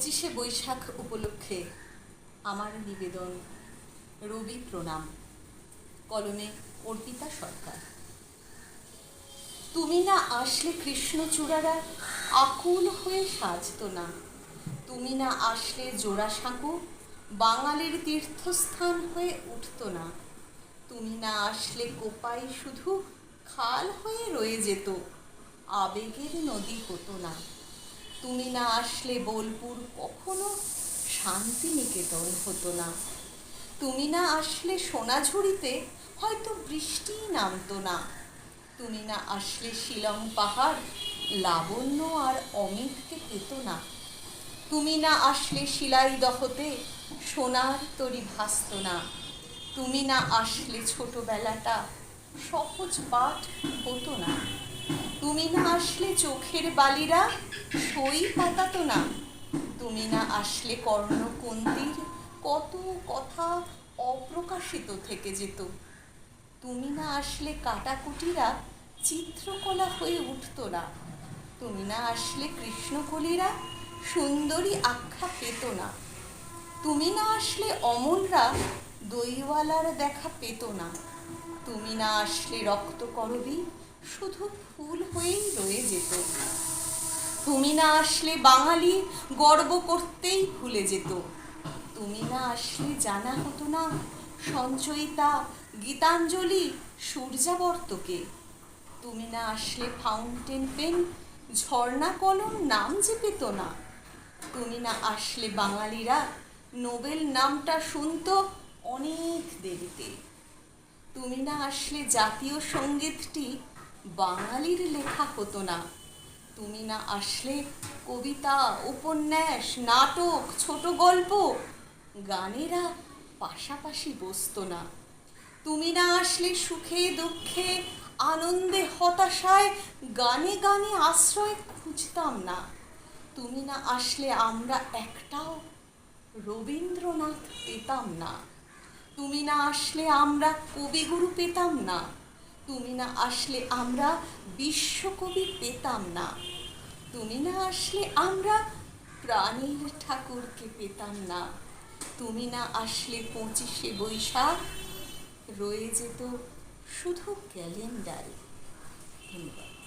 পঁচিশে বৈশাখ উপলক্ষে আমার নিবেদন রবি প্রণাম। কলমে অর্পিতা সরকার। তুমি না আসলে কৃষ্ণচূড়ারা আকুল হয়ে সাজতো না। তুমি না আসলে জোড়া সাঁকো বাঙালির তীর্থস্থান হয়ে উঠতো না। তুমি না আসলে কোপাই শুধু খাল হয়ে রয়ে যেত, আবেগের নদী হতো না। তুমি না আসলে বোলপুর কখনো শান্তিনিকেতন হতো না। তুমি না আসলে সোনাঝুরিতে হয়তো বৃষ্টিই নামতো না। তুমি না আসলে শিলং পাহাড়, লাবণ্য আর অমিতকে পেত না। তুমি না আসলে শিলাই দহতে সোনার তরি ভাসত না। তুমি না আসলে ছোটবেলাটা সহজ পাঠ হতো না। তুমি না আসলে চোখের বালিরা, সই পাতাতো না। তুমি না আসলে কর্ণকুন্তির কত কথা অপ্রকাশিত থেকে যেত। তুমি না আসলে কাটাকুটিরা চিত্রকলা হয়ে উঠতো না। তুমি না আসলে কৃষ্ণকলিরা সুন্দরী আখ্যা পেত না। তুমি না আসলে অমলরা দইওয়ালার দেখা পেত না। তুমি না আসলে রক্ত রক্তকরবী শুধু ফুল হয়েই রয়ে যেত। তুমি না আসলে বাঙালি, গর্ব করতেই ভুলে যেত। তুমি না আসলে জানা হতো না সঞ্চয়িতা, গীতাঞ্জলি, সূর্যাবর্তকে। তুমি না আসলে ফাউন্টেন পেন, ঝর্ণা কলম নাম যে পেত না। তুমি না আসলে বাঙালিরা, নোবেল নামটা শুনত অনেক দেরিতে। তুমি না আসলে জাতীয় সঙ্গীতটি বাঙালির লেখা হতো না। তুমি না আসলে কবিতা, উপন্যাস, নাটক, ছোট গল্প, গানেরা পাশাপাশি বসতো না। তুমি না আসলে সুখে, দুঃখে, আনন্দে, হতাশায় গানে গানে আশ্রয় খুঁজতাম না। তুমি না আসলে আমরা একটাও রবীন্দ্রনাথ পেতাম না। তুমি না আসলে আমরা কবিগুরু পেতাম না। তুমি না আসলে আমরা বিশ্বকবি পেতাম না। তুমি না আসলে আমরা প্রাণীর ঠাকুরকে পেতাম না। তুমি না আসলে পঁচিশে বৈশাখ। রয়ে যেত শুধু ক্যালেন্ডারে। ধন্যবাদ।